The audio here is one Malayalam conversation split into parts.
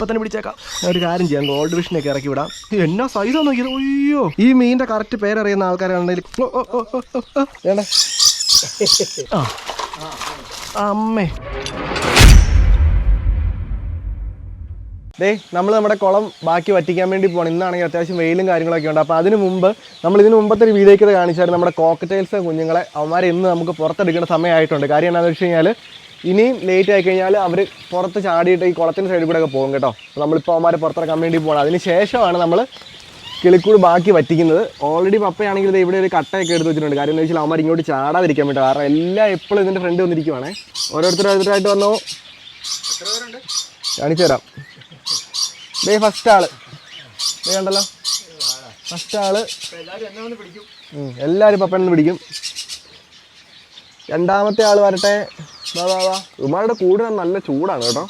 ഇപ്പൊ തന്നെ പിടിച്ചേക്കാം. ഒരു കാര്യം ചെയ്യാം ഗോൾഡ് വിഷനൊക്കെ ഇറക്കി വിടാം. എന്നാ സൈസാ നോക്കിയത്? അയ്യോ ഈ മീനിന്റെ കറക്റ്റ് പേരറിയുന്ന ആൾക്കാരാണെങ്കിൽ. വേണ്ടേ? ആ. അമ്മേ. ദേ നമ്മൾ നമ്മുടെ കുളം ബാക്കി വറ്റിക്കാൻ വേണ്ടി പോകണം ഇന്നാണെങ്കിൽ അത്യാവശ്യം വെയിലും കാര്യങ്ങളൊക്കെ ഉണ്ട്. അപ്പോൾ അതിന് മുമ്പ് നമ്മൾ ഇതിന് മുമ്പത്തെ ഒരു വീഡിയോയ്ക്ക് കാണിച്ചായിരുന്നു. നമ്മുടെ കോക്കറ്റൈൽസ് കുഞ്ഞുങ്ങളെ അവന്മാരെ ഇന്ന് നമുക്ക് പുറത്തെടുക്കേണ്ട സമയമായിട്ടുണ്ട്. കാര്യം എന്താണെന്ന് വെച്ച് കഴിഞ്ഞാൽ ഇനിയും ലേറ്റ് ആയി കഴിഞ്ഞാൽ അവർ പുറത്ത് ചാടിയിട്ട് ഈ കുളത്തിന്റെ സൈഡിൽ കൂടെ ഒക്കെ പോകും കേട്ടോ. നമ്മളിപ്പോൾ അവന്മാരെ പുറത്തിറക്കാൻ വേണ്ടി പോകണം അതിന് ശേഷമാണ് നമ്മൾ കിളിക്കൂട് ബാക്കി വറ്റിക്കുന്നത്. ഓൾറെഡി പപ്പയാണെങ്കിൽ ഇവിടെ ഒരു കട്ടയൊക്കെ എടുത്ത് വെച്ചിട്ടുണ്ട്. കാര്യം എന്ന് വെച്ചാൽ അവന്മാർ ഇങ്ങോട്ട് ചാടാതിരിക്കാൻ വേണ്ടി കാരണം എല്ലാം എപ്പോഴും ഇതിന്റെ ഫ്രണ്ട് വന്നിരിക്കുവാണേ. ഓരോരുത്തരോരുത്തരായിട്ട് വന്നോ? കാണിച്ചു തരാം. ദേ ഫസ്റ്റ് ആൾ. ദേ കണ്ടല്ലോ? ഫസ്റ്റ് ആൾ. എല്ലാവരും പപ്പനെന്ന് പിടിക്കും. രണ്ടാമത്തെ ആൾ വരട്ടെ. വാ വാ വാ. നല്ല ചൂടാണ് കേട്ടോ.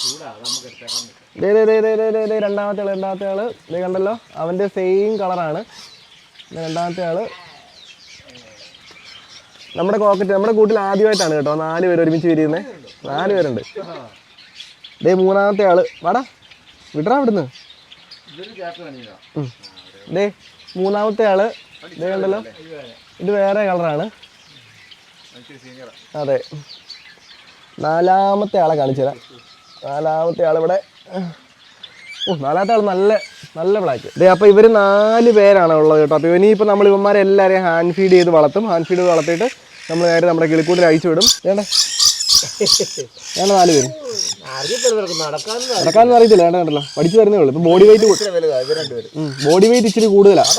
രണ്ടാമത്തെ ആൾ രണ്ടാമത്തെ ആൾ. ദേ കണ്ടല്ലോ? അവന്റെ സെയിം കളറാണ് രണ്ടാമത്തെ ആൾ. നമ്മുടെ കോക്കറ്റ് നമ്മുടെ കൂട്ടിൽ ആദ്യമായിട്ടാണ് കേട്ടോ നാല് പേര് ഒരുമിച്ച് വിരിയുന്നത് നാല് പേരുണ്ട്. ദേ മൂന്നാമത്തെ ആൾ. വാടാ. വിടറാ അവിടുന്ന്. ദേ മൂന്നാമത്തെ ആൾ. ദേ കണ്ടല്ലോ? ഇത് വേറെ കളറാണ് അതെ. നാലാമത്തെ ആളെ കാണിച്ചു തരാം. നാലാമത്തെ ആളിവിടെ ഓ നാലാമത്തെ ആൾ നല്ല നല്ല ബ്ലാക്ക് അതെ അപ്പോൾ ഇവർ നാല് പേരാണ് ഉള്ളത് കേട്ടോ. അപ്പോൾ ഇനിയിപ്പോൾ നമ്മൾ ഇവന്മാരെ എല്ലാവരെയും ഹാൻഡ് ഫീഡ് ചെയ്ത് വളർത്തും. ഹാൻഡ് ഫീഡ് വളർത്തിയിട്ട് നമ്മൾ നേരെ നമ്മുടെ കിളിക്കൂട്ടിൽ അയച്ചു വിടും. വേണ്ട? വേണ്ട നാല് പേര്. നടക്കാനൊന്നും അറിയത്തില്ല. കണ്ടല്ലോ പഠിച്ചു തരുന്നേ ഉള്ളൂ. ഇപ്പൊ ബോഡി വെയിറ്റ് ബോഡി വെയിറ്റ് ഇച്ചിരി കൂടുതലാണ്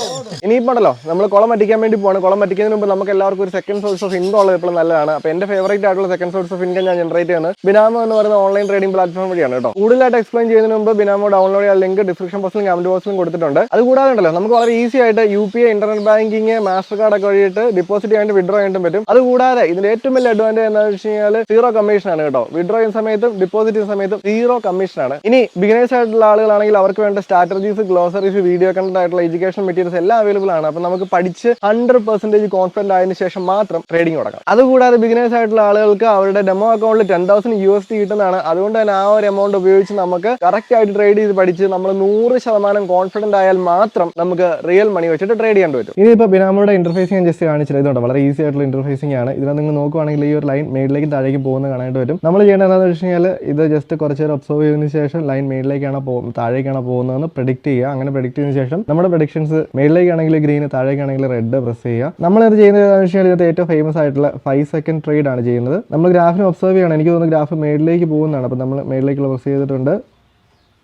ഇനിയിപ്പോ ഉണ്ടല്ലോ നമ്മൾ കുളം പറ്റിക്കാൻ വേണ്ടി പോവാണ്. കുളം പറ്റിക്കുന്നതിന് മുമ്പ് നമുക്ക് എല്ലാവർക്കും ഒരു സെക്കൻഡ് സോഴ്സ് ഓഫ് ഇൻകം ഉള്ളത് എപ്പോഴും നല്ലതാണ്. അപ്പൊ എന്റെ ഫേവറേറ്റ് ആയിട്ടുള്ള സെക്കൻഡ് സോഴ്സ് ഓഫ് ഇൻകം ഞാൻ ജനറേറ്റ് ചെയ്യുന്നത് ബിനാമോ എന്ന് പറയുന്ന ഓൺലൈൻ ട്രേഡിംഗ് പ്ലാറ്റ്ഫോം വഴിയാണ് കേട്ടോ. കൂടുതലായിട്ട് എക്സ്പ്ലെയിൻ ചെയ്യുന്നതിന് മുമ്പ് ബിനാമോ ഡൗൺലോഡ് ചെയ്യാൻ ലിങ്ക് ഡിസ്ക്രിപ്ഷൻ ബോക്സിലും കമന്റ് ബോക്സിലും കൊടുത്തിട്ടുണ്ട്. അത് കൂടാതെ ഉണ്ടല്ലോ നമുക്ക് വളരെ ഈസി ആയിട്ട് U P I internet banking master card ഒക്കെ വഴിയിട്ട് ഡിപ്പോസിറ്റ് ചെയ്യാണ്ട് വിഡ്രോ ചെയ്യാനും പറ്റും. അത് കൂടാതെ ഇതിന്റെ ഏറ്റവും വലിയ അഡ്വാന്റേജ് എന്താണെന്ന് വെച്ച് കഴിഞ്ഞാൽ സീറോ കമ്മീഷൻ ആണ് കേട്ടോ. വിഡ്രോ ചെയ്യുന്ന സമയത്തും ഡിപ്പോസിറ്റ് ചെയ്യുന്ന സമയത്ത് സീറോ കമ്മീഷനാണ് ഇനി ബിഗിനേഴ്സ് ആയിട്ടുള്ള ആളുകളാണെങ്കിൽ അവർക്ക് വേണ്ട സ്ട്രാറ്റജീസ് ഗ്ലോസറീസ് വീഡിയോ കണ്ടന്റ് ആയിട്ടുള്ള എഡ്യൂക്കേഷൻ മെറ്റീരിയൽസ് എല്ലാം അവൈലബിൾ ആണ്. അപ്പോൾ നമുക്ക് പഠിച്ച് ഹൺഡ്രഡ് പെർസെന്റേജ് കോൺഫിഡന്റ് ആയതിനു ശേഷം മാത്രം ട്രേഡിംഗ് തുടങ്ങാം. അതുകൂടാതെ ബിഗിനേഴ്സ് ആയിട്ടുള്ള ആളുകൾക്ക് അവരുടെ ഡെമോ അക്കൗണ്ടിൽ ten thousand U S D കിട്ടുന്നതാണ്. അതുകൊണ്ട് തന്നെ ആ ഒരു എമൗണ്ട് ഉപയോഗിച്ച് നമുക്ക് കറക്റ്റ് ആയിട്ട് ട്രേഡ് ചെയ്ത് പഠിച്ച് നമ്മൾ നൂറ് ശതമാനം കോൺഫിഡന്റ് ആയാൽ മാത്രം നമുക്ക് റിയൽ മണി വെച്ചിട്ട് ട്രേഡ് ചെയ്യാൻ പറ്റും ഇനിയിപ്പോൾ ബിനാമോടെ ഇന്റർഫേസ് ഞാൻ ജസ്റ്റ് ഇതുണ്ട്. വളരെ ഈസി ആയിട്ടുള്ള ഇന്റർഫേസിംഗ് ആണ്. ഇതിനെ നിങ്ങൾ നോക്കുവാണെങ്കിൽ ഈ ഒരു ലൈൻ മേളിലേക്ക് താഴേക്ക് പോകുന്ന കാണാനായിട്ട് വരും നമ്മൾ ചെയ്യേണ്ടത് എന്താണെന്ന് വെച്ച് കഴിഞ്ഞാൽ ഇത് ജസ്റ്റ് കുറച്ച് നേരം ഒബ്സർവ് ചെയ്തതിന് ശേഷം ലൈൻ മേളിലേക്കാണ് പോകുന്നത് താഴേക്കാണ് പോകുന്നതെന്ന് പ്രഡിക്റ്റ് ചെയ്യുക. അങ്ങനെ പ്രെഡിക്റ്റ് ചെയ്തതിന് ശേഷം നമ്മുടെ പ്രഡിക്ഷൻസ് മേളിലേക്കാണെങ്കിൽ ഗ്രീൻ താഴേക്കാണെങ്കിൽ റെഡ് പ്രസ് ചെയ്യുക. നമ്മൾ ഇത് ചെയ്യുന്നത് എന്താണെന്ന് വെച്ച് കഴിഞ്ഞാൽ ഇതിനകത്ത് ഏറ്റവും ഫേമസ് ആയിട്ടുള്ള ഫൈവ് സെക്കൻഡ് ട്രേഡ് ആണ് ചെയ്യുന്നത്. നമ്മൾ ഗ്രാഫിനെ ഒബ്സർവ് ചെയ്യണം എനിക്ക് തോന്നുന്നു ഗ്രാഫ് മേളിലേക്ക് പോകുന്നതാണ്. അപ്പോൾ നമ്മൾ മേളിലേക്കുള്ള പ്രസ് ചെയ്തിട്ടുണ്ട്.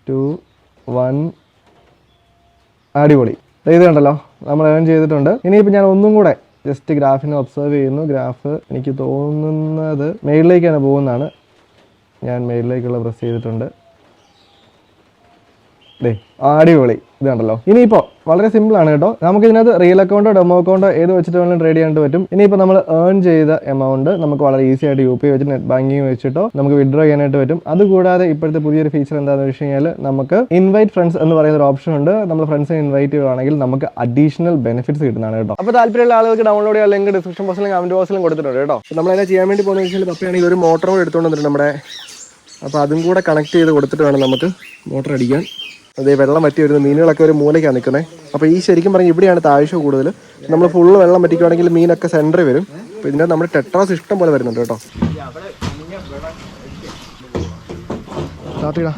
ടു വൺ അടിപൊളി. ഇത് കണ്ടല്ലോ. നമ്മൾ ഏൺ ചെയ്തിട്ടുണ്ട്. ഇനിയിപ്പോൾ ഞാൻ ഒന്നും കൂടെ ജസ്റ്റ് ഗ്രാഫിനെ ഒബ്സർവ് ചെയ്യുന്നു. ഗ്രാഫ് എനിക്ക് തോന്നുന്നത് മേളിലേക്കാണ് പോകുന്നതാണ്. ഞാൻ മെയിലിലേക്കുള്ള പ്രസ് ചെയ്തിട്ടുണ്ട്. ദേ അടിപൊളി. ഇതുണ്ടല്ലോ ഇനിയിപ്പോൾ വളരെ സിമ്പിൾ ആണ് കേട്ടോ. നമുക്ക് ഇതിനകത്ത് റിയൽ അക്കൗണ്ടോ ഡെമോ അക്കൗണ്ടോ ഏത് വെച്ചിട്ട് വേണമെങ്കിലും ട്രേഡ് ചെയ്യാൻ പറ്റും. ഇനിയിപ്പോൾ നമ്മൾ ഏൺ ചെയ്ത എമൗണ്ട് നമുക്ക് വളരെ ഈസി ആയിട്ട് യു പി ഐ വെച്ച് നെറ്റ് ബാങ്കിങ് വെച്ചിട്ടോ നമുക്ക് വിഡ്രോ ചെയ്യാനായിട്ട് പറ്റും. അതുകൂടാതെ ഇപ്പോഴത്തെ പുതിയൊരു ഫീച്ചർ എന്താണെന്ന് വെച്ച് കഴിഞ്ഞാൽ നമുക്ക് ഇൻവൈറ്റ് ഫ്രണ്ട്സ് എന്ന് പറയുന്ന ഒരു ഓപ്ഷൻ ഉണ്ട് നമ്മൾ ഫ്രണ്ട്സിനെ ഇൻവൈറ്റ് ചെയ്യുകയാണെങ്കിൽ നമുക്ക് അഡീഷണൽ ബെനിഫിറ്റ്സ് കിട്ടുന്നതാണ് കേട്ടോ. അപ്പോൾ താല്പര്യമുള്ള ആളുകൾക്ക് ഡൗൺലോഡ് ചെയ്യാൻ ലിങ്ക് ഡിസ്ക്രിപ്ഷൻ ബോക്സിലും കമന്റ് ബോക്സിലും കൊടുത്തിട്ടുണ്ട് കേട്ടോ. നമ്മൾ അതിനെ ചെയ്യാൻ വേണ്ടി പോകുന്നത് വെച്ചാൽ പപ്പയാണെങ്കിൽ ഒരു മോട്ടറും എടുത്തുകൊണ്ട് വന്നിട്ടുണ്ട് നമ്മുടെ. അപ്പോൾ അതും കൂടെ കണക്ട് ചെയ്ത് കൊടുത്തിട്ട് വേണം നമുക്ക് മോട്ടർ അടിക്കാൻ. അതേ വെള്ളം വറ്റി വരുന്ന മീനുകളൊക്കെ ഒരു മൂലയ്ക്കാണ് നിൽക്കുന്നത് അപ്പോൾ ഈ ശരിക്കും പറഞ്ഞാൽ ഇവിടെയാണ് താഴ്ച കൂടുതൽ. നമ്മൾ ഫുള്ള് വെള്ളം വറ്റിക്കുവാണെങ്കിൽ മീനൊക്കെ സെന്ററിൽ വരും. അപ്പോൾ ഇതിന്റെ നമ്മുടെ ടെട്രാസ് ഇഷ്ടം പോലെ വരുന്നുണ്ട് കേട്ടോ. താത്തിടാ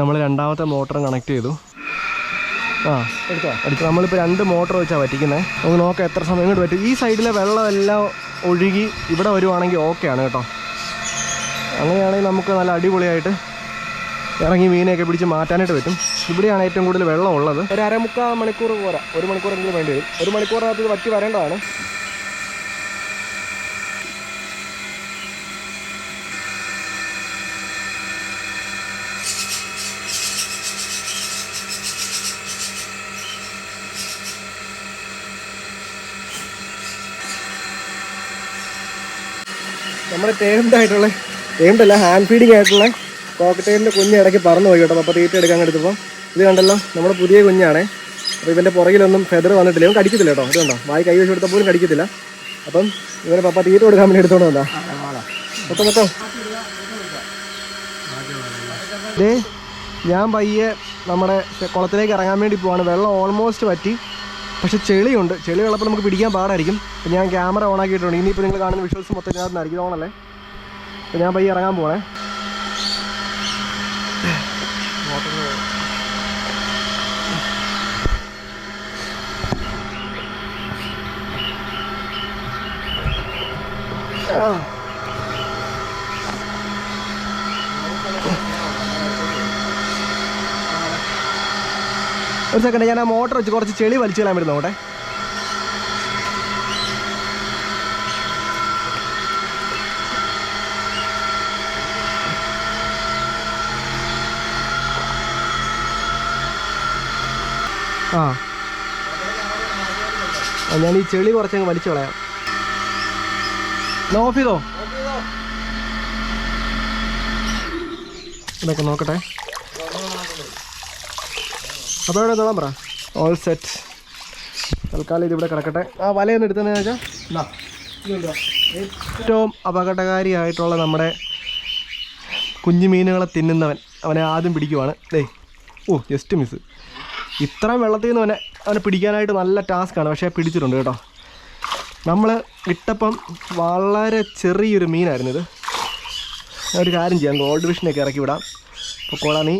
നമ്മൾ രണ്ടാമത്തെ മോട്ടറും കണക്ട് ചെയ്തു. ആ എടുത്തോ? എടുക്കാം നമ്മളിപ്പോൾ രണ്ട് മോട്ടർ വെച്ചാണ് പറ്റിക്കുന്നത് നമുക്ക് നോക്കാം എത്ര സമയം കൊണ്ട് പറ്റും. ഈ സൈഡിലെ വെള്ളം എല്ലാം ഒഴുകി ഇവിടെ വരുവാണെങ്കിൽ ഓക്കെയാണ് കേട്ടോ. അങ്ങനെയാണെങ്കിൽ നമുക്ക് നല്ല അടിപൊളിയായിട്ട് ഇറങ്ങി മീനെയൊക്കെ പിടിച്ച് മാറ്റാനായിട്ട് പറ്റും. ഇവിടെയാണ് ഏറ്റവും കൂടുതൽ വെള്ളം ഉള്ളത്. ഒരു അരമുക്കാൽ മണിക്കൂർ പോരാ. ഒരു മണിക്കൂറെങ്കിലും വേണ്ടി വരും. ഒരു മണിക്കൂറിനകത്ത് വറ്റി വരേണ്ടതാണ്. നമ്മുടെ ടേംഡ് ആയിട്ടുള്ള ടേംഡ് അല്ല ഹാൻഡ് ഫീഡിങ് ആയിട്ടുള്ള കോക്കറ്റേലിന്റെ കുഞ്ഞ് ഇടയ്ക്ക് പറന്നു പോയി കേട്ടോ. അപ്പോൾ തീറ്റ എടുക്കാൻ എടുത്തപ്പോൾ ഇത് കണ്ടല്ലോ നമ്മുടെ പുതിയ കുഞ്ഞാണേ. അപ്പോൾ ഇവന്റെ പുറകിലൊന്നും ഫെദർ വന്നിട്ടില്ല. ഇവൻ കടിക്കത്തില്ല കേട്ടോ. ഇത് കണ്ടോ? വായി കൈ വെച്ച് പോലും കടിക്കത്തില്ല. അപ്പം ഇവരെ പപ്പ തീറ്റ കൊടുക്കാൻ വേണ്ടി എടുത്തോണ്ട് വന്നാ മൊത്തം മൊത്തം. ഞാൻ പയ്യെ നമ്മുടെ കുളത്തിലേക്ക് ഇറങ്ങാൻ വേണ്ടി പോവാണ്. വെള്ളം ഓൾമോസ്റ്റ് പറ്റി പക്ഷെ ചെളിയുണ്ട്. ചെളി ഉള്ളപ്പോൾ നമുക്ക് പിടിക്കാൻ പാടായിരിക്കും. അപ്പം ഞാൻ ക്യാമറ ഓൺ ആക്കിയിട്ടുണ്ട്. ഇനിയിപ്പോൾ നിങ്ങൾ കാണുന്ന വിഷ്വൽസ് മൊത്തം ഇതിനകത്തുനിന്നായിരിക്കും. ഓണല്ലേ അപ്പം ഞാൻ പയ്യെ ഇറങ്ങാൻ പോണേ. ഒരു സെക്കൻഡ് ഞാൻ ആ മോട്ടർ വെച്ച് കുറച്ച് ചെളി വലിച്ചു കളയാൻ വരുന്നു നോട്ടെ ആ. ഞാൻ ഈ ചെളി കുറച്ചങ്ങ് വലിച്ചു കളയാം. ഓഫ് ചെയ്തോ? ഇതൊക്കെ നോക്കട്ടെ. അപ്പോൾ ഇവിടെ തൊടാൻ പറ. ഓൾ സെറ്റ് തൽക്കാലം ഇതിവിടെ കിടക്കട്ടെ. ആ വലയൊന്ന് എടുത്തതെന്ന് വെച്ചാൽ ഏറ്റവും അപകടകാരിയായിട്ടുള്ള നമ്മുടെ കുഞ്ഞു മീനുകളെ തിന്നുന്നവൻ അവനെ ആദ്യം പിടിക്കുവാണ്. ദേ. ഓ ജസ്റ്റ് മിസ് ഇത്രയും വെള്ളത്തിൽ നിന്ന് അവനെ അവനെ പിടിക്കാനായിട്ട് നല്ല ടാസ്ക്കാണ് പക്ഷേ പിടിച്ചിട്ടുണ്ട് കേട്ടോ. നമ്മൾ ഇട്ടപ്പം വളരെ ചെറിയൊരു മീനായിരുന്നു ഇത്. ഒരു കാര്യം ചെയ്യാം. ഗോൾഡ് ഫിഷിനെയൊക്കെ ഇറക്കി വിടാം. അപ്പോൾ കോളാ നീ.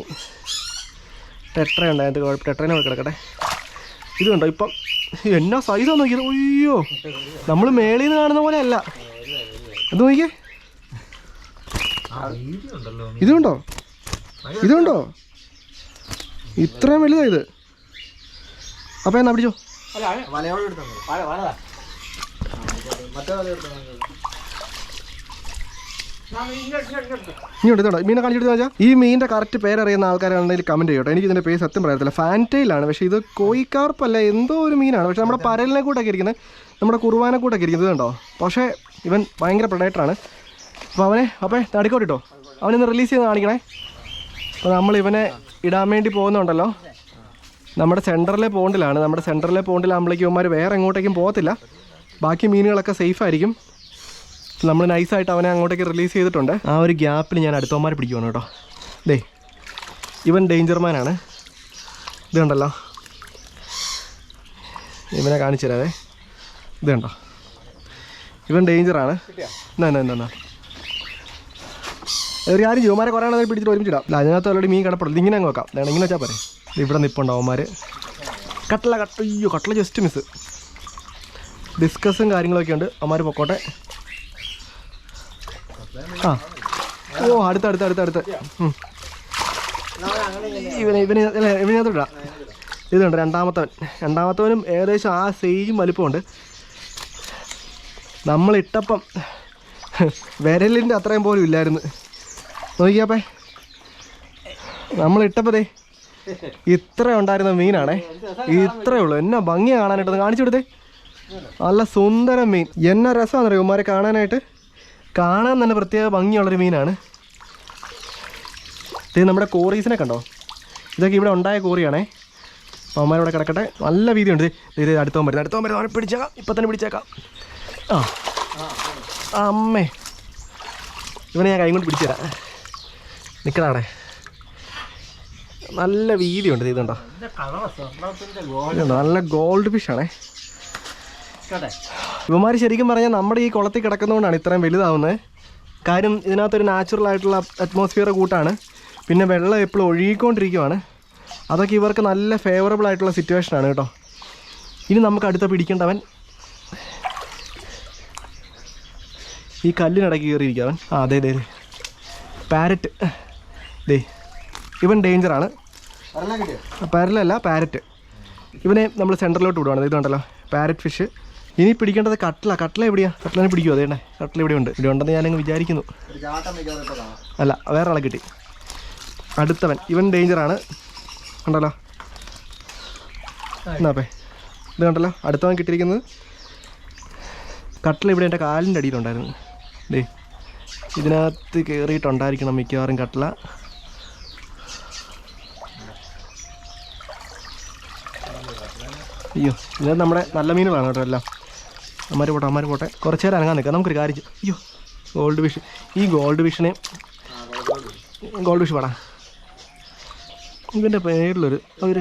ടെട്ര ഉണ്ട് അതിന്റെ ടെട്രനെ കൂടെ കിടക്കട്ടെ. ഇത് കണ്ടോ? ഇപ്പം എന്നാ സൈസാ നോക്കിയത്? അയ്യോ. നമ്മൾ മേളിൽ നിന്ന് കാണുന്ന പോലെ അല്ല. അത് നോക്കിയേ. ഇതുണ്ടോ ഇതുണ്ടോ ഇത്രയും വലുതാ ഇത്. അപ്പം എന്നാ പിടിച്ചോ? എടുത്തോണ്ടോ മീനെ വെച്ചാൽ ഈ മീനിന്റെ കറക്റ്റ് പേരറിയുന്ന ആൾക്കാരാണെങ്കിൽ കമന്റ് ചെയ്യട്ടോ. എനിക്ക് ഇതിന്റെ പേര് സത്യം പറയത്തില്ല ഫാന്റൈലാണ് പക്ഷേ ഇത് കോയിക്കാർപ്പല്ല എന്തോ ഒരു മീനാണ്. പക്ഷേ നമ്മുടെ പരലിനെ കൂട്ടൊക്കെ ഇരിക്കുന്നത് നമ്മുടെ കുറുവാനെ കൂട്ടൊക്കെ ഇരിക്കുന്നത് കണ്ടോ? പക്ഷേ ഇവൻ ഭയങ്കര പ്രൊഡക്ടറാണ് അപ്പോൾ അവനെ അപ്പേ തടിക്കോട്ടിട്ടോ അവനൊന്ന് റിലീസ് ചെയ്ത് കാണിക്കണേ. അപ്പോൾ നമ്മൾ ഇവനെ ഇടാൻ വേണ്ടി പോകുന്നുണ്ടല്ലോ. നമ്മുടെ സെന്ററിലെ പോണ്ടിലാണ്. നമ്മുടെ സെന്ററിലെ പോണ്ടിലാകുമ്പോഴേക്കും ഇവന്മാർ വേറെ എങ്ങോട്ടേക്കും പോകത്തില്ല. ബാക്കി മീനുകളൊക്കെ സേഫ് ആയിരിക്കും. നമ്മൾ നൈസായിട്ട് അവനെ അങ്ങോട്ടേക്ക് റിലീസ് ചെയ്തിട്ടുണ്ട്. ആ ഒരു ഗ്യാപ്പിൽ ഞാൻ അടുത്തവന്മാരെ പിടിക്കുവാണ് കേട്ടോ. ദേ ഇവൻ ഡേഞ്ചർമാനാണ് ഇത് കണ്ടല്ലോ. ഇവനെ കാണിച്ചു തരാവേ. ഇത് കണ്ടോ? ഇവൻ ഡേഞ്ചറാണ് എന്നാ ഒരു കാര്യം ജോമാരെ കുറേ ആണെങ്കിൽ പിടിച്ചിട്ട് ഒരുമിച്ചിടാം അല്ല അതിനകത്ത് ഓൾറെഡി മീൻ കിടപ്പുള്ളൂ ഇങ്ങനെ അങ്ങ് വെക്കാം. വേണം ഇങ്ങനെ വെച്ചാൽ ദേ ഇവിടെ നിൽപ്പുണ്ടോ അവന്മാർ കട്ടല കട്ടയ്യോ കട്ടല ജസ്റ്റ് മിസ് ഡിസ്കസും കാര്യങ്ങളൊക്കെ ഉണ്ട്. അവന്മാർ പൊക്കോട്ടെ. ആ. ഓ അടുത്ത അടുത്ത അടുത്ത അടുത്ത്. ഇവനെ ഇവനെ ഇവനകത്ത് ഇടാം. ഇതുണ്ട് രണ്ടാമത്തവൻ. രണ്ടാമത്തവനും ഏകദേശം ആ സെയിം വലിപ്പമുണ്ട്. നമ്മളിട്ടപ്പം വിരലിന്റെ അത്രയും പോലും ഇല്ലായിരുന്നു. നോക്കിയാപ്പേ നമ്മളിട്ടപ്പതേ ഇത്ര ഉണ്ടായിരുന്ന മീനാണേ. ഇത്രയേ ഉള്ളൂ. എന്നാ ഭംഗിയാണ് കാണാനായിട്ട് കാണിച്ചു കൊടുത്തേ. നല്ല സുന്ദരം മീൻ. എന്നാ രസമാണെന്നറിയോ ഉമ്മാരെ കാണാനായിട്ട്? കാണാൻ തന്നെ പ്രത്യേക ഭംഗിയുള്ളൊരു മീനാണ്. ഇത് നമ്മുടെ കോറീസിനെ കണ്ടോ? ഇതൊക്കെ ഇവിടെ ഉണ്ടായ കോറിയാണേ. അപ്പോൾ അമ്മമാരിവിടെ കിടക്കട്ടെ. നല്ല വീതിയുണ്ട് ഇത് അടുത്തവൻ വരുന്നത് അടുത്തവൻ വരുന്നത് അവരെ പിടിച്ചേക്കാം. ഇപ്പം തന്നെ പിടിച്ചേക്കാം. ആ. ആ, അമ്മേ. ഇവനെ ഞാൻ കൈ കൊണ്ട് പിടിച്ചു തരാം. നിൽക്കണവിടെ നല്ല വീതിയുണ്ട് ഉണ്ട് ഇതുണ്ടോ ഇതുണ്ടോ? നല്ല ഗോൾഡ് ഫിഷാണേ ഇവന്മാർ ശരിക്കും പറഞ്ഞാൽ നമ്മുടെ ഈ കുളത്തിൽ കിടക്കുന്നതുകൊണ്ടാണ് ഇത്രയും വലുതാവുന്നത് കാര്യം ഇതിനകത്തൊരു നാച്ചുറൽ ആയിട്ടുള്ള അറ്റ്മോസ്ഫിയർ കൂട്ടാണ്. പിന്നെ വെള്ളം എപ്പോഴും ഒഴുകിക്കൊണ്ടിരിക്കുവാണ്. അതൊക്കെ ഇവർക്ക് നല്ല ഫേവറബിൾ ആയിട്ടുള്ള സിറ്റുവേഷനാണ് കേട്ടോ. ഇനി നമുക്ക് അടുത്ത പിടിക്കേണ്ടവൻ. ഈ കല്ലിനിടയ്ക്ക് കയറിയിരിക്കുക അവൻ ആ അതെ അതെ പാരറ്റ് ദേ ഇവൻ ഡേഞ്ചറാണ് പാരലല്ല പാരറ്റ് ഇവനെ നമ്മൾ സെന്ററിലോട്ട് വിടുവാണ്. ഇത് കണ്ടല്ലോ പാരറ്റ് ഫിഷ് ഇനി പിടിക്കേണ്ടത് കട്ട്ല. കട്ട്ല എവിടെയാ? കട്ട്ലനെ പിടിക്കുമോ അതേണ്ടേ കട്ട്ല ഇവിടെ ഉണ്ട്. ഇവിടെ ഉണ്ടെന്ന് ഞാനങ്ങ് വിചാരിക്കുന്നു. അല്ല വേറെ ആളെ കിട്ടി. അടുത്തവൻ. ഇവൻ ഡേഞ്ചറാണ് കണ്ടല്ലോ? എന്നാപ്പേ ഇത് കണ്ടല്ലോ? അടുത്തവൻ കിട്ടിയിരിക്കുന്നത് കട്ട്ല ഇവിടെ എന്റെ കാലിന്റെ അടിയിലുണ്ടായിരുന്നു. ദേ ഇതിനകത്ത് കയറിയിട്ടുണ്ടായിരിക്കണം മിക്കവാറും കട്ട്ല. അയ്യോ ഇത് നമ്മുടെ നല്ല മീനുകളാണ് കേട്ടോ എല്ലാം. അമ്മമാർ പോട്ടെ അമ്മമാർ പോട്ടെ. കുറച്ച് നേരം അനങ്ങാൻ നിൽക്കാം. നമുക്കൊരു കാര്യം അയ്യോ ഗോൾഡ് വിഷ് ഈ ഗോൾഡ് വിഷിനെ ഗോൾഡ് വിഷ് പാടാ ഇവന്റെ പേരിലൊരു ഒരു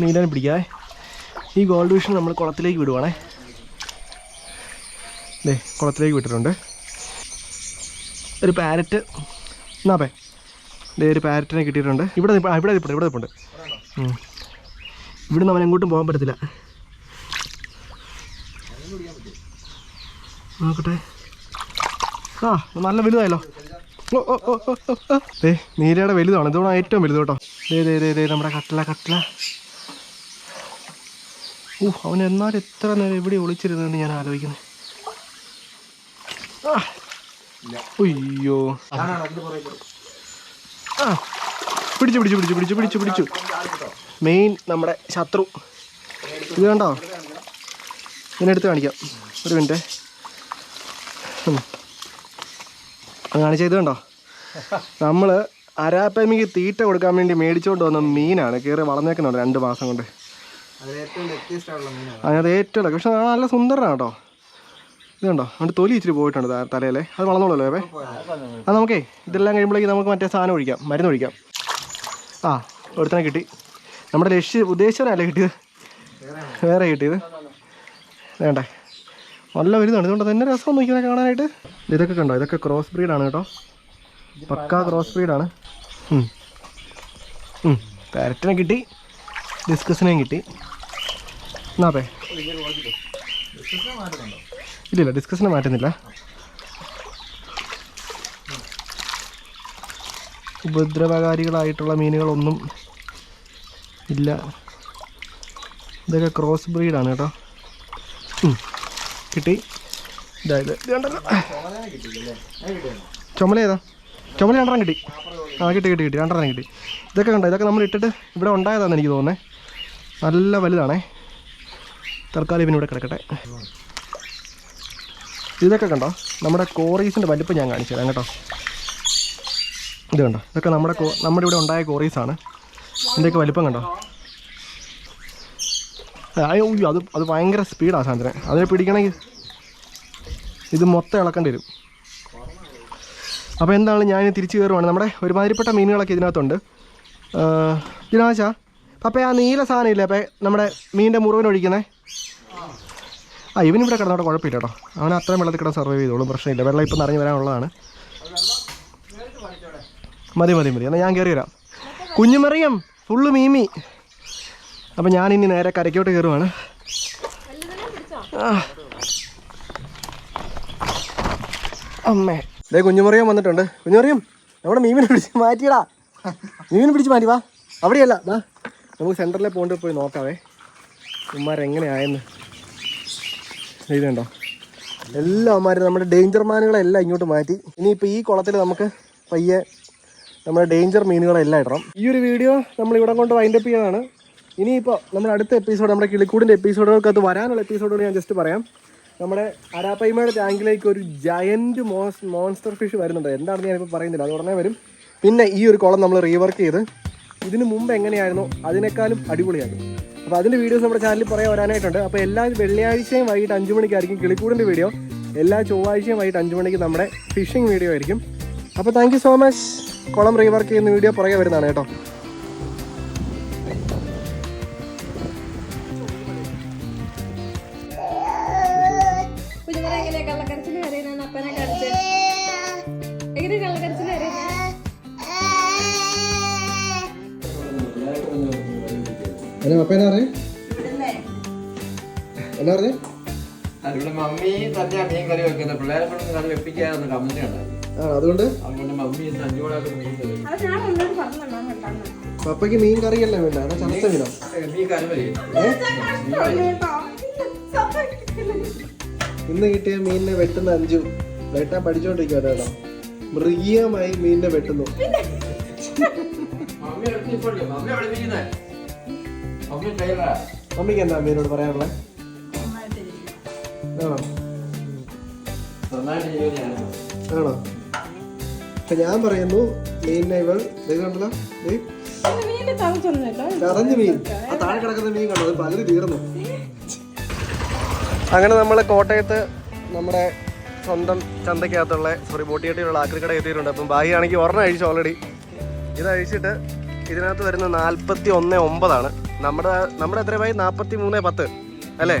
നീലനെ പിടിക്കാ ഈ ഗോൾഡ് വിഷൻ നമ്മൾ കുളത്തിലേക്ക് വിടുവാണേ. ദേ കുളത്തിലേക്ക് വിട്ടിട്ടുണ്ട്. ഒരു പാരറ്റ് എന്നാപ്പേ ദേ ഒരു പാരറ്റിനെ കിട്ടിയിട്ടുണ്ട്. ഇവിടെ ഇവിടെ നിൽപ്പുണ്ട് ഇവിടെ നിൽപ്പുണ്ട് ഇവിടുന്ന് അവൻ എങ്ങോട്ടും പോകാൻ പറ്റത്തില്ല. നോക്കട്ടെ. ആ നല്ല വലുതായല്ലോ. ഓ ഓ ഓ. ദേ നീരയുടെ വലുതാണ്. ഇതോടെ ഏറ്റവും വലുത് കേട്ടോ. ദേ ദേ ദേ ദേ നമ്മുടെ കട്ടല കട്ടല. ഓ അവൻ എന്നാലും എത്ര നേരം എവിടെ ഒളിച്ചിരുന്നെന്ന് ഞാൻ ആലോചിക്കുന്നു. അയ്യോ. ആ. പിടിച്ചു പിടിച്ചു പിടിച്ചു പിടിച്ചു പിടിച്ചു പിടിച്ചു. മെയിൻ നമ്മുടെ ശത്രു. ഇത് കണ്ടോ? ഇതിനെടുത്ത് കാണിക്കാം. ഒരു മിനിറ്റ്. കാണിച്ച ചെയ്തു കണ്ടോ? നമ്മൾ അരാപ്പമിക്ക് തീറ്റ കൊടുക്കാൻ വേണ്ടി മേടിച്ചുകൊണ്ട് വന്ന മീനാണ്. കയറി വളർന്നേക്കുന്നുണ്ട് രണ്ട് മാസം കൊണ്ട്. അതിനകത്ത് ഏറ്റവും പക്ഷെ നല്ല സുന്ദരനാണ് കേട്ടോ. ഇതുണ്ടോ അതുകൊണ്ട് തൊലി ഇച്ചിരി പോയിട്ടുണ്ട് തലയിലെ. അത് വളർന്നോളല്ലോ ഏവേ അത് നമുക്കേ ഇതെല്ലാം കഴിയുമ്പോഴേക്ക് നമുക്ക് മറ്റേ സാധനം ഒഴിക്കാം. മരുന്ന് ഒഴിക്കാം. ആ ഒരുത്തനെ കിട്ടി. നമ്മുടെ ലക്ഷ്യ ഉദ്ദേശിച്ചവനല്ല കിട്ടിയത്? വേറെ കിട്ടിയത്. വേണ്ടേ? നല്ല വലുതാണ്. ഇതുകൊണ്ട് തന്നെ രസം നോക്കി കാണാനായിട്ട്. ഇതൊക്കെ കണ്ടോ? ഇതൊക്കെ ക്രോസ് ബ്രീഡാണ് കേട്ടോ. പക്കാ ക്രോസ് ബ്രീഡാണ് പാരറ്റിനെ കിട്ടി. ഡിസ്കസിനെയും കിട്ടി. എന്നാപ്പേ ഇല്ലില്ല ഡിസ്കസിനെ മാറ്റുന്നില്ല. ഉപദ്രവകാരികളായിട്ടുള്ള മീനുകളൊന്നും ഇല്ല. ഇതൊക്കെ ക്രോസ് ബ്രീഡാണ് കേട്ടോ. കിട്ടി. ഇതായത് ചുമല ഏതാ? ചുമല രണ്ടെണ്ണം കിട്ടി. ആ കിട്ടി കിട്ടി കിട്ടി. രണ്ടെണ്ണം കിട്ടി. ഇതൊക്കെ കണ്ടോ? ഇതൊക്കെ നമ്മൾ ഇട്ടിട്ട് ഇവിടെ ഉണ്ടായതാണെന്ന് എനിക്ക് തോന്നുന്നത് നല്ല വലുതാണേ. തൽക്കാലം ഇവനിവിടെ കിടക്കട്ടെ. ഇതൊക്കെ കണ്ടോ? നമ്മുടെ കോറീസിന്റെ വലിപ്പം ഞാൻ കാണിച്ചു തരാം കേട്ടോ. ഇത് കണ്ടോ? ഇതൊക്കെ നമ്മുടെ നമ്മുടെ ഇവിടെ ഉണ്ടായ കോറീസാണ്. ഇതിന്റെയൊക്കെ വലിപ്പം കണ്ടോ? അയ്യോ അത് അത് ഭയങ്കര സ്പീഡാണ് സാധനത്തിന്. അതിനെ പിടിക്കണമെങ്കിൽ ഇത് മൊത്തം ഇളക്കേണ്ടി വരും. അപ്പോൾ എന്താണ് ഞാൻ തിരിച്ചു കയറുവാണ്. നമ്മുടെ ഒരുമാതിരിപ്പെട്ട മീനുകളൊക്കെ ഇതിനകത്തുണ്ട്. ദിനാശ പപ്പ ആ നീല സാധനം ഇല്ലേ അപ്പം നമ്മുടെ മീനിന്റെ മുറിവിനൊഴിക്കുന്നേ ആ ഇവൻ ഇവിടെ കിടന്നോട്ടെ കുഴപ്പമില്ല കേട്ടോ. അവൻ അത്രയും വെള്ളത്തിൽ കിടന്ന് സർവൈവ് ചെയ്തോളും. പ്രശ്നമില്ല. വെള്ളം ഇപ്പം നിറഞ്ഞു വരാനുള്ളതാണ്. മതി മതി മതി. എന്നാൽ ഞാൻ കയറി വരാം. കുഞ്ഞുമറിയം ഫുള്ള് മീമി. അപ്പം ഞാൻ ഇനി നേരെ കരയ്ക്കോട്ട് കയറുവാണ്. അമ്മേ. ദേ കുഞ്ഞുമറിയം വന്നിട്ടുണ്ട്. കുഞ്ഞുമറിയം നമ്മുടെ മീമിനെ പിടിച്ച് മാറ്റിയടാ. മീമിനെ പിടിച്ച് മാറ്റി വാ. അവിടെയല്ല വാ നമുക്ക് സെന്ററിലെ പോണ്ട് പോയി നോക്കാവേ. ഉമ്മാരെങ്ങനെയായെന്ന് ചെയ്തുണ്ടോ എല്ലാ അമ്മമാരും നമ്മുടെ ഡേഞ്ചർ മാനുകളെല്ലാം ഇങ്ങോട്ട് മാറ്റി. ഇനിയിപ്പോൾ ഈ കുളത്തിൽ നമുക്ക് പയ്യെ നമ്മുടെ ഡേഞ്ചർ മീനുകളെല്ലാം ഇടണം. ഈ ഒരു വീഡിയോ നമ്മൾ ഇവിടെ കൊണ്ട് വൈൻഡപ്പ് ചെയ്തതാണ് ഇനിയിപ്പോൾ നമ്മുടെ അടുത്ത എപ്പിസോഡ് നമ്മുടെ കിളിക്കൂടിന്റെ എപ്പിസോഡുകൾക്കകത്ത് വരാനുള്ള എപ്പിസോഡുകൾ ഞാൻ ജസ്റ്റ് പറയാം. നമ്മുടെ അരാപ്പൈമയുടെ ടാങ്കിലേക്ക് ഒരു ജയന്റ് മോസ് മോൺസ്റ്റർ ഫിഷ് വരുന്നുണ്ട്. എന്താണെന്ന് ഞാനിപ്പോൾ പറയുന്നില്ല. അത് ഉടനെ വരും. പിന്നെ ഈ ഒരു കുളം നമ്മൾ റീവർക്ക് ചെയ്ത് ഇതിന് മുമ്പ് എങ്ങനെയായിരുന്നു? അതിനേക്കാളും അടിപൊളിയാണ് അപ്പോൾ അതിന്റെ വീഡിയോസ് നമ്മുടെ ചാനലിൽ പറയാൻ വരാനായിട്ടുണ്ട്. അപ്പോൾ എല്ലാ വെള്ളിയാഴ്ചയും വൈകിട്ട് അഞ്ച് മണിക്കായിരിക്കും കിളിക്കൂടിന്റെ വീഡിയോ എല്ലാ ചൊവ്വാഴ്ചയും വൈകിട്ട് അഞ്ച് മണിക്ക് നമ്മുടെ ഫിഷിംഗ് വീഡിയോ ആയിരിക്കും. അപ്പോൾ താങ്ക് സോ മച്ച് കുളം റീവർക്ക് ചെയ്യുന്ന വീഡിയോ പുറകെ വരുന്നതാണ് കേട്ടോ. എങ്ങനെയാ കള്ളക്കരച്ചിൽ എന്നെ അപ്പ എന്നാ പറഞ്ഞേ? എന്നാ പറഞ്ഞേ? ഇവിടെ മമ്മി തന്നെ മീൻ കറി വെക്കുന്നത്. പിള്ളേരെ കൊണ്ട് കറി കമന്റ് ഉണ്ടായിരുന്നു അതുകൊണ്ട്? മമ്മി മീൻ പപ്പയ്ക്ക് കറിയല്ലേ വേണ്ട? അതാ ചമച്ച മീനോ മീൻ കറി ഇന്ന് കിട്ടിയ മീനിനെ വെട്ടുന്ന അഞ്ചു. വെട്ടാൻ പഠിച്ചോണ്ടിരിക്കും കേട്ടോ. മൃഗീയമായി മീനിനെ വെട്ടുന്നു. അമ്മയ്ക്ക് മമ്മിക്ക് എന്താ മീനോട് പറയാനുള്ളത് ആണോ? നന്നായിട്ട് ജോലിയാണ് ആണോ? അപ്പൊ ഞാൻ പറയുന്നു മീനിനെ ഇവൾ കണ്ടല്ലോ കറഞ്ഞ മീൻ. ആ താഴെ കിടക്കുന്ന മീൻ കണ്ടോ? അത് പകുതി തീർന്നു. അങ്ങനെ നമ്മൾ കോട്ടയത്ത് നമ്മുടെ സ്വന്തം ചന്തക്കകത്തുള്ള സോറി ബോട്ടിയട്ടിയുള്ള ആക്രിക്കട എത്തിയിട്ടുണ്ട് അപ്പം ബായി ആണെങ്കിൽ ഒരെണ്ണം അഴിച്ചു ഓൾറെഡി ഇത് അഴിച്ചിട്ട് ഇതിനകത്ത് വരുന്ന നാൽപ്പത്തി ഒന്ന് ഒമ്പതാണ്. നമ്മുടെ നമ്മുടെ എത്ര ബായി നാൽപ്പത്തി മൂന്ന് പത്ത്. അല്ലേ?